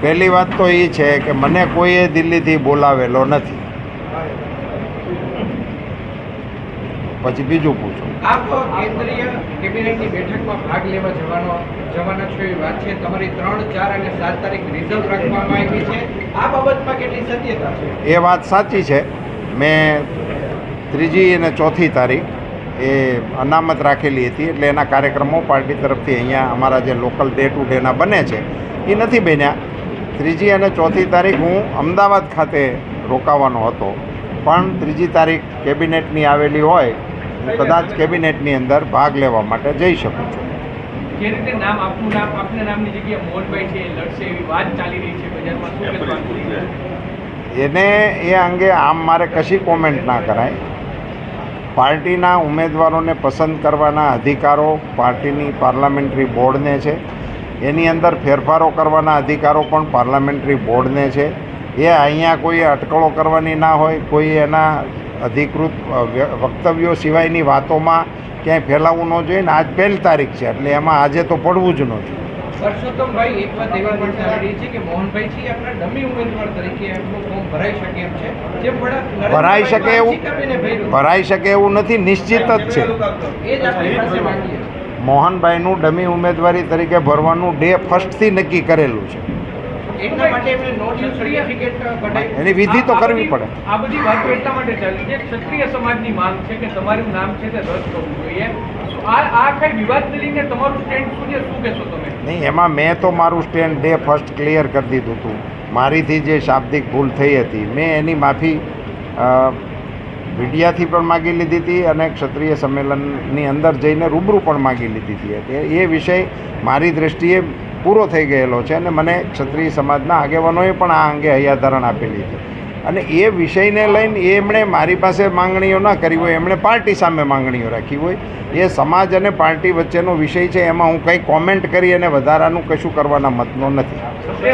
પહેલી વાત તો એ છે કે મને કોઈએ દિલ્હીથી બોલાવેલો નથી. પછી બીજું પૂછો. આપ કેન્દ્રીય કેબિનેટની બેઠકમાં ભાગ લેવા જવાનો જવાના છો એવી વાત છે. તમારી ત્રણ ચાર અને સાત તારીખ રિઝલ્ટ રાખવામાં આવી છે. આ બાબતમાં કેટલી સત્યતા છે? એ વાત સાચી છે. મેં ત્રીજી અને ચોથી તારીખ એ અનામત રાખેલી હતી એટલે એના કાર્યક્રમો પાર્ટી તરફથી અહીંયા અમારા જે લોકલ ડે ટુ ડેના બને છે એ નથી બન્યા. ત્રીજી અને ચોથી તારીખ હું અમદાવાદ ખાતે રોકાવાનો હતો. પણ ત્રીજી તારીખ કેબિનેટની આવેલી હોય હું કદાચ કેબિનેટની અંદર ભાગ લેવા માટે જઈ શકું છું. જે રીતે નામ આપનું નામ આપના નામની જગ્યાએ મોહનભાઈ છે લડશે એવી વાત ચાલી રહી છે બજારમાં. શું કહેવાનું એને એ અંગે આમ મારે કશી કોમેન્ટ ના કરાય. પાર્ટીના ઉમેદવારોને પસંદ કરવાના અધિકારો પાર્ટીની પાર્લામેન્ટરી બોર્ડને છે. એની અંદર ફેરફારો કરવાના અધિકારો પણ પાર્લામેન્ટરી બોર્ડને છે. એ અહીંયા કોઈ અટકળો કરવાની ના હોય કોઈ એના અધિકૃત વક્તવ્યો સિવાયની વાતોમાં ક્યાંય ફેલાવવું ન જોઈએ ને આજ પહેલી તારીખ છે એટલે એમાં આજે તો પડવું જ ન જોઈએ. પરસોત્તમભાઈ એક વાત એવી પણ ચાલી છે કે મોહનભાઈ છે આપણા ડમી ઉમેદવાર તરીકે એમનું ફોર્મ ભરાઈ શકે એમ છે. જે ભરાઈ શકે એવું ભરાઈ શકે એવું નથી નિશ્ચિત જ છે. મોહનભાઈનું ડમી ઉમેદવારી તરીકે ભરવાનું ડે ફર્સ્ટથી નક્કી કરેલું છે. એની વિધિ તો કરવી પડે. આ બધી વાતો એટલા માટે ચાલી છે ક્ષત્રિય સમાજની માંગ છે કે તમારું નામ છે તે રદ કરવું જોઈએ. આ આ કઈ વિવાદને લઈને તમારું સ્ટેન્ડ શું છે? શું કહેશો તમે? નહીં એમાં મેં તો મારું સ્ટેન્ડ ડે ફર્સ્ટ ક્લિયર કરી દીધું હતું. મારીથી જે શાબ્દિક ભૂલ થઈ હતી મેં એની માફી મીડિયાથી પણ માગી લીધી હતી અને ક્ષત્રિય સંમેલનની અંદર જઈને રૂબરૂ પણ માગી લીધી હતી. એટલે એ વિષય મારી દૃષ્ટિએ પૂરો થઈ ગયેલો છે અને મને ક્ષત્રિય સમાજના આગેવાનોએ પણ આ અંગે હૈયાધારણ આપેલી છે. અને એ વિષયને લઈને એમણે મારી પાસે માંગણીઓ ના કરી હોય એમણે પાર્ટી સામે માંગણીઓ રાખી હોય. એ સમાજ અને પાર્ટી વચ્ચેનો વિષય છે એમાં હું કંઈ કોમેન્ટ કરી અને વધારાનું કશું કરવાના મતનો નથી.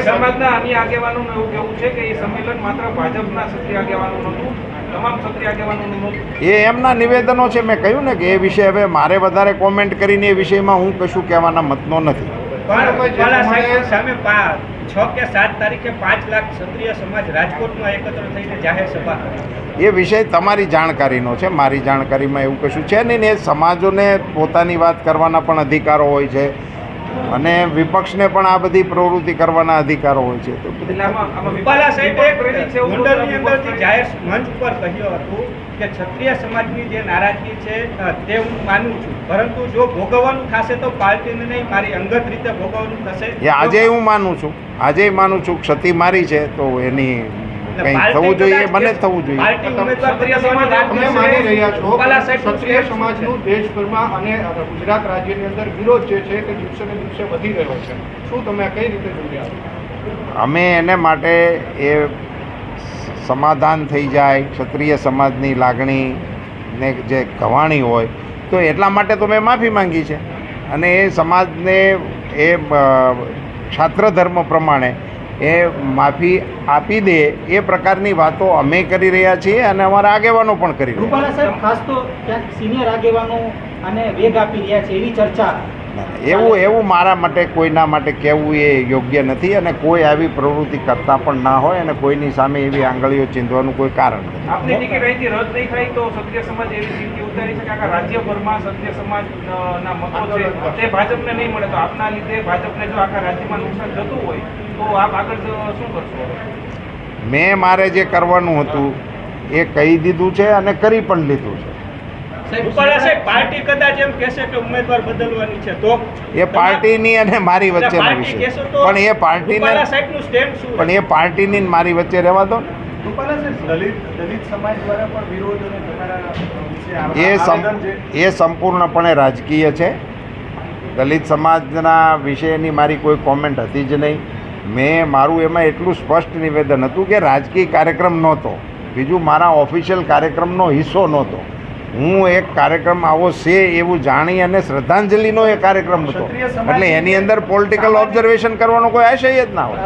સમાજના અન્ય આગેવાનોનું એવું કહેવું છે કે એ સંમેલન માત્ર ભાજપના ક્ષત્રિય આગેવાનો નહોતું તમામ ક્ષત્રિય આગેવાનોનું નહોતું. એ એમના નિવેદનો છે મેં કહ્યું ને કે એ વિષય હવે મારે વધારે કોમેન્ટ કરીને એ વિષયમાં હું કશું કહેવાના મતનો નથી. છ કે સાત તારીખે પાંચ લાખ ક્ષત્રિય સમાજ રાજકોટમાં એકત્ર થઈને જાહેર સભા એ વિષય તમારી જાણકારીનો છે. મારી જાણકારીમાં એવું કશું છે નહીં ને સમાજોને પોતાની વાત કરવાના પણ અધિકારો હોય છે. અને વિપક્ષને પણ આ બધી પ્રવૃત્તિ કરવાના અધિકારો હોય છે. તો એટલે આમાં આમાં રૂપાલા સાહેબે એક પ્રેરિત છે એવું ગોંડલની વિપક્ષ અંદરથી જાહેર મંચ ઉપર કહ્યું હતું કે ક્ષત્રિય સમાજની જે નારાજગી છે તે હું માનું છું. પરંતુ જો ભોગવવાનું થશે તો પાર્ટીને નહીં મારી અંગત રીતે ભોગવવાનું થશે. એ આજે હું માનું છું. આજે માનું છું ક્ષતિ મારી છે તો એની કંઈ થવું જોઈએ બને મને જ થવું જોઈએ? સમાજનું દેશભરમાં અને ગુજરાત રાજ્યની અંદર વિરોધ જે છે તે દિવસે ને દિવસે વધી રહ્યો છે. શું તમે કઈ રીતે જોઈ રહ્યા અમે એને માટે એ સમાધાન થઈ જાય ક્ષત્રિય સમાજની લાગણી ને જે કવાણી હોય તો એટલા માટે તો મેં માફી માંગી છે. અને એ સમાજને એ ક્ષાત્ર ધર્મ પ્રમાણે એ માફી આપી દે એ પ્રકારની વાતો અમે કરી રહ્યા છીએ અને અમારા આગેવાનો પણ કરી રહ્યા સાહેબ ખાસ તો સિનિયર આગેવાનો અને વેગ આપી રહ્યા છે એવી ચર્ચા. એવું એવું મારા માટે કોઈના માટે કહેવું એ યોગ્ય નથી અને કોઈ આવી પ્રવૃત્તિ કરતા પણ ના હોય અને કોઈની સામે એવી આંગળીઓ ચીંધવાનું કોઈ કારણ નથી. આપની ટિકિટ અહીંથી રદ નહીં થાય તો સત્ય સમાજ એવી સ્થિતિ ઉતારી છે કે આખા રાજ્યભરમાં સત્ય સમાજ ના મતો છે તે ભાજપને નહીં મળે તો આપના લીધે ભાજપને જો આખા રાજ્યમાં નુકસાન જતું હોય તો આપ આગળ જ શું કરશો મેં મારે જે કરવાનું હતું એ કહી દીધું છે અને કરી પણ લીધું છે. પાર્ટી કદાચ એમ કહેશે કે ઉમેદવાર બદલવાની છે તો? એ પાર્ટીની અને મારી વચ્ચેનો વિષય પણ એ પાર્ટીને પણ એ પાર્ટીની મારી વચ્ચે રહેવા દો ને. રૂપાલા સાહેબ દલિત દલિત સમાજ દ્વારા પણ વિરોધ અને તમારા વિશે એ સમ એ સંપૂર્ણપણે રાજકીય છે. દલિત સમાજના વિષયની મારી કોઈ કોમેન્ટ હતી જ નહીં. મેં મારું એમાં એટલું સ્પષ્ટ નિવેદન હતું કે રાજકીય કાર્યક્રમ નહોતો. બીજું મારા ઓફિશિયલ કાર્યક્રમનો હિસ્સો નહોતો. હું એક કાર્યક્રમ આવો છે એવું જાણી અને શ્રદ્ધાંજલિનો એ કાર્યક્રમ હતો. એટલે એની અંદર પોલિટિકલ ઓબ્ઝર્વેશન કરવાનો કોઈ આશય જ ના હોય.